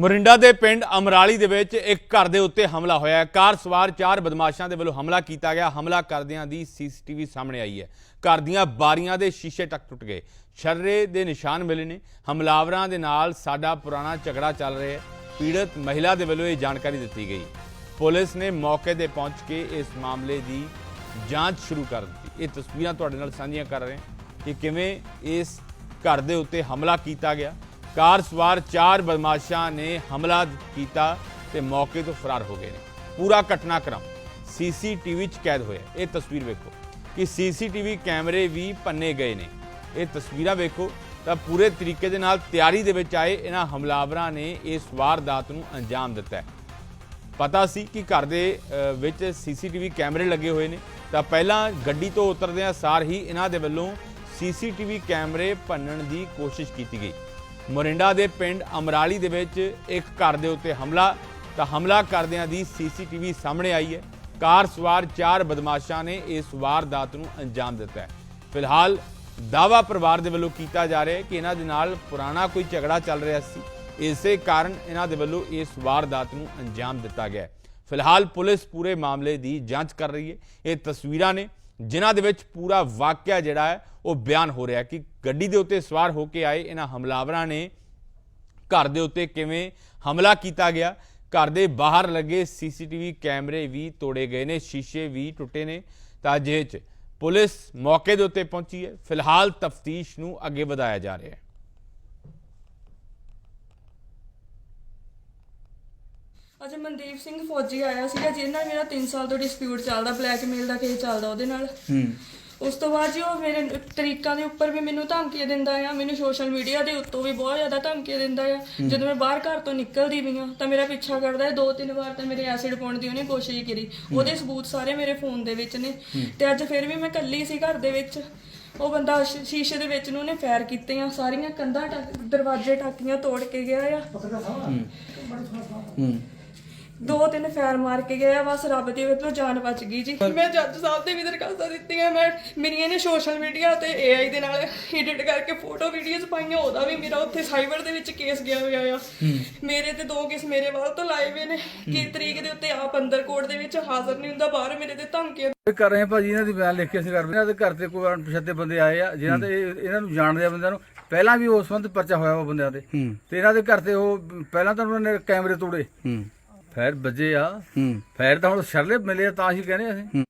ਮੋਰਿੰਡਾ ਦੇ ਪਿੰਡ ਅਮਰਾਲੀ ਦੇ ਵਿੱਚ ਇੱਕ ਘਰ ਦੇ ਉੱਤੇ ਹਮਲਾ ਹੋਇਆ ਕਾਰ ਸਵਾਰ ਚਾਰ ਬਦਮਾਸ਼ਾਂ ਦੇ ਵੱਲੋਂ ਹਮਲਾ ਕੀਤਾ ਗਿਆ। ਹਮਲਾ ਕਰਦਿਆਂ ਦੀ ਸੀਸੀਟੀਵੀ ਸਾਹਮਣੇ ਆਈ ਹੈ। ਘਰ ਦੀਆਂ ਬਾਰੀਆਂ ਦੇ ਸ਼ੀਸ਼ੇ ਟੱਕ ਟੁੱਟ ਗਏ। ਸ਼ਰਰੇ ਦੇ ਨਿਸ਼ਾਨ ਮਿਲੇ ਨੇ। ਹਮਲਾਵਰਾਂ ਦੇ ਨਾਲ ਸਾਡਾ ਪੁਰਾਣਾ ਝਗੜਾ ਚੱਲ ਰਿਹਾ ਹੈ। ਪੀੜਤ ਮਹਿਲਾ ਦੇ ਵੱਲੋਂ ਇਹ ਜਾਣਕਾਰੀ ਦਿੱਤੀ ਗਈ। ਪੁਲਿਸ ਨੇ ਮੌਕੇ ਤੇ ਪਹੁੰਚ ਕੇ ਇਸ ਮਾਮਲੇ ਦੀ ਜਾਂਚ ਸ਼ੁਰੂ ਕਰ ਦਿੱਤੀ। ਇਹ ਤਸਵੀਰਾਂ ਤੁਹਾਡੇ ਨਾਲ ਸਾਂਝੀਆਂ ਕਰ ਰਹੇ ਹਾਂ ਕਿ ਕਿਵੇਂ ਇਸ ਘਰ ਦੇ ਉੱਤੇ ਹਮਲਾ ਕੀਤਾ ਗਿਆ। ਕਾਰ ਸਵਾਰ ਚਾਰ ਬਦਮਾਸ਼ਾਂ ਨੇ ਹਮਲਾ ਕੀਤਾ ਤੇ ਮੌਕੇ ਤੋਂ ਫਰਾਰ ਹੋ ਗਏ ਨੇ। ਪੂਰਾ ਘਟਨਾਕ੍ਰਮ ਸੀਸੀਟੀਵੀ 'ਚ ਕੈਦ ਹੋਇਆ ਇਹ ਤਸਵੀਰ ਵੇਖੋ ਕਿ ਸੀਸੀਟੀਵੀ ਕੈਮਰੇ ਵੀ ਪੰਨੇ ਗਏ ਨੇ। ਇਹ ਤਸਵੀਰਾਂ ਵੇਖੋ ਤਾਂ ਪੂਰੇ ਤਰੀਕੇ ਦੇ ਨਾਲ ਤਿਆਰੀ ਦੇ ਵਿੱਚ ਆਏ। ਇਹਨਾਂ ਹਮਲਾਵਰਾਂ ਨੇ ਇਸ ਵਾਰਦਾਤ ਨੂੰ ਅੰਜਾਮ ਦਿੱਤਾ ਪਤਾ ਸੀ ਕਿ ਘਰ ਦੇ ਅ, ਵਿੱਚ ਸੀਸੀਟੀਵੀ ਕੈਮਰੇ ਲੱਗੇ ਹੋਏ ਨੇ। ਤਾਂ ਪਹਿਲਾਂ ਗੱਡੀ ਤੋਂ ਉਤਰਦਿਆਂ ਸਾਰ ਹੀ ਇਹਨਾਂ ਦੇ ਵੱਲੋਂ ਸੀਸੀਟੀਵੀ ਕੈਮਰੇ ਭੰਨਣ ਦੀ ਕੋਸ਼ਿਸ਼ ਕੀਤੀ ਗਈ। ਮੋਰਿੰਡਾ ਦੇ ਪਿੰਡ ਅਮਰਾਲੀ ਦੇ ਵਿੱਚ ਇੱਕ ਘਰ ਦੇ ਉੱਤੇ ਹਮਲਾ, ਤਾਂ ਹਮਲਾ ਕਰਦਿਆਂ ਦੀ ਸੀਸੀਟੀਵੀ ਸਾਹਮਣੇ ਆਈ ਹੈ। ਕਾਰ ਸਵਾਰ ਚਾਰ ਬਦਮਾਸ਼ਾਂ ਨੇ ਇਸ ਵਾਰਦਾਤ ਨੂੰ ਅੰਜਾਮ ਦਿੱਤਾ ਹੈ। ਫਿਲਹਾਲ ਦਾਵਾ ਪਰਿਵਾਰ ਦੇ ਵੱਲੋਂ ਕੀਤਾ ਜਾ ਰਿਹਾ ਹੈ ਕਿ ਇਹਨਾਂ ਦੇ ਨਾਲ ਪੁਰਾਣਾ ਕੋਈ ਝਗੜਾ ਚੱਲ ਰਿਹਾ ਸੀ। ਇਸੇ ਕਾਰਨ ਇਹਨਾਂ ਦੇ ਵੱਲੋਂ ਇਸ ਵਾਰਦਾਤ ਨੂੰ ਅੰਜਾਮ ਦਿੱਤਾ ਗਿਆ ਹੈ। ਫਿਲਹਾਲ ਪੁਲਿਸ ਪੂਰੇ ਮਾਮਲੇ ਦੀ ਜਾਂਚ ਕਰ ਰਹੀ ਹੈ। ਇਹ ਤਸਵੀਰਾਂ ਨੇ ਜਿਨ੍ਹਾਂ ਦੇ ਵਿੱਚ ਪੂਰਾ ਵਾਕਿਆ ਜਿਹੜਾ ਹੈ, ਉਹ ਬਿਆਨ ਹੋ ਰਿਹਾ ਕਿ ਗੱਡੀ ਦੇ ਉੱਤੇ ਸਵਾਰ ਹੋ ਕੇ ਆਏ ਇਹਨਾਂ ਹਮਲਾਵਰਾਂ ਨੇ। ਘਰ ਦੇ ਉੱਤੇ ਕਿਵੇਂ ਹਮਲਾ ਕੀਤਾ ਗਿਆ, ਘਰ ਦੇ ਬਾਹਰ ਲੱਗੇ ਸੀਸੀਟੀਵੀ ਕੈਮਰੇ ਵੀ ਤੋੜੇ ਗਏ ਨੇ, ਸ਼ੀਸ਼ੇ ਵੀ ਟੁੱਟੇ ਨੇ ਤਾਂ ਅਜਿਹੇ 'ਚ ਪੁਲਿਸ ਮੌਕੇ ਦੇ ਉੱਤੇ ਪਹੁੰਚੀ ਹੈ। ਫਿਲਹਾਲ ਤਫਤੀਸ਼ ਨੂੰ ਅੱਗੇ ਵਧਾਇਆ ਜਾ ਰਿਹਾ ਹੈ। ਅੱਜ ਮਨਦੀਪ ਸਿੰਘ ਫੌਜੀ ਆਇਆ ਸੀਗਾ ਜਿਹਦੇ ਨਾਲ ਮੇਰਾ 3 ਸਾਲ ਤੋਂ ਡਿਸਪਿਊਟ ਚੱਲਦਾ ਬਲੈਕਮੇਲ ਦਾ ਕੇਸ ਚੱਲਦਾ ਉਹਦੇ ਨਾਲ। ਉਸ ਤੋਂ ਬਾਅਦ ਜੀ ਉਹ ਮੇਰੇ ਤਰੀਕਾਂ ਦੇ ਉੱਪਰ ਵੀ ਮੈਨੂੰ ਧਮਕੀਆਂ ਦਿੰਦਾ ਆ ਮੈਨੂੰ ਸੋਸ਼ਲ ਮੀਡੀਆ ਦੇ ਉੱਤੋਂ ਵੀ ਬਹੁਤ ਜ਼ਿਆਦਾ ਧਮਕੀਆਂ ਦਿੰਦਾ ਆ। ਜਦੋਂ ਮੈਂ ਬਾਹਰ ਘਰ ਤੋਂ ਨਿਕਲਦੀ ਵੀ ਆ ਤਾਂ ਮੇਰਾ ਪਿੱਛਾ ਕਰਦਾ ਹੈ ਦੋ ਤਿੰਨ ਵਾਰ ਤਾਂ ਮੇਰੇ ਐਸਿਡ ਪਾਉਣ ਦੀ ਉਹਨੇ ਕੋਸ਼ਿਸ਼ ਕੀਤੀ ਉਹਦੇ ਸਬੂਤ ਸਾਰੇ ਮੇਰੇ ਫੋਨ ਦੇ ਵਿੱਚ ਨੇ। ਤੇ ਅੱਜ ਫਿਰ ਵੀ ਮੈਂ ਇਕੱਲੀ ਸੀ ਘਰ ਦੇ ਵਿੱਚ। ਉਹ ਬੰਦਾ ਸ਼- ਸ਼ੀਸ਼ੇ ਦੇ ਵਿੱਚ ਨੂੰ ਉਹਨੇ ਫਾਇਰ ਕੀਤੇ ਆ ਸਾਰੀਆਂ ਕੰਧਾਂ ਟੱਕ ਦਰਵਾਜ਼ੇ ਟਾਕੀਆਂ ਤੋੜ ਕੇ ਗਿਆ ਆ। ਦੋ ਤਿੰਨ ਫੈਰ ਮਾਰ ਕੇ ਗਿਆ ਬਸ ਰੱਬ ਦੀ ਵੱਲੋਂ ਜਾਨ ਬਚ ਗਈ ਜੀ। ਮੈਂ ਜੱਜ ਸਾਹਿਬ ਦੇ ਵੀ ਦਰਖਾਸਤਾਂ ਦਿੱਤੀਆਂ ਮੈਂ ਮੇਰੀਆਂ ਨੇ ਸੋਸ਼ਲ ਮੀਡੀਆ ਤੇ AI ਦੇ ਨਾਲ ਐਡਿਟ ਕਰਕੇ ਫੋਟੋ ਵੀਡੀਓਜ਼ ਪਾਈਆਂ ਉਹਦਾ ਵੀ ਮੇਰਾ ਉੱਥੇ ਸਾਈਬਰ ਦੇ ਵਿੱਚ ਕੇਸ ਗਿਆ ਹੋਇਆ ਆ। ਮੇਰੇ ਤੇ ਦੋ ਕੇਸ ਮੇਰੇ ਵੱਲ ਤੋਂ ਲਾਏ ਹੋਏ ਨੇ। ਕਿ ਤਰੀਕ ਦੇ ਉੱਤੇ ਆਪ ਅੰਦਰ ਕੋਰਟ ਦੇ ਵਿੱਚ ਹਾਜ਼ਰ ਨਹੀਂ ਹੁੰਦਾ ਬਾਹਰ ਮੇਰੇ ਤੇ ਧਮਕੀਆਂ ਕਰ ਰਹੇ ਹਾਂ ਭਾਜੀ ਇਹਨਾਂ ਦੀ ਬਿਆਨ ਲਿਖ ਕੇ ਅਸੀਂ ਕਰ ਰਹੇ ਇਹਨਾਂ ਦੇ ਘਰ ਤੇ ਕੋਈ ਅਣਪਛਾਤੇ ਬੰਦੇ ਆਏ ਆ ਜਿਨ੍ਹਾਂ ਤੇ ਇਹ- ਇਹਨਾਂ ਨੂੰ ਜਾਣਦੇ ਆ ਬੰਦਿਆਂ ਨੂੰ। ਪਹਿਲਾਂ ਵੀ ਉਸ ਸੰਬੰਧ ਪਰਚਾ ਹੋਇਆ ਉਹ ਬੰਦਿਆਂ ਤੇ। ਤੇ ਇਹਨਾਂ ਦੇ ਘਰ ਤੇ ਉਹ ਪਹਿਲਾਂ ਤਾਂ ਉਹਨਾਂ ਨੇ ਕੈਮਰੇ ਤੋੜੇ। ਫੈਰ ਵੱਜੇ ਆ। ਫੈਰ ਤਾਂ ਹੁਣ ਸ਼ਰਲੇ ਮਿਲੇ ਤਾਂ ਹੀ ਕਹਿੰਦੇ ਅਸੀਂ।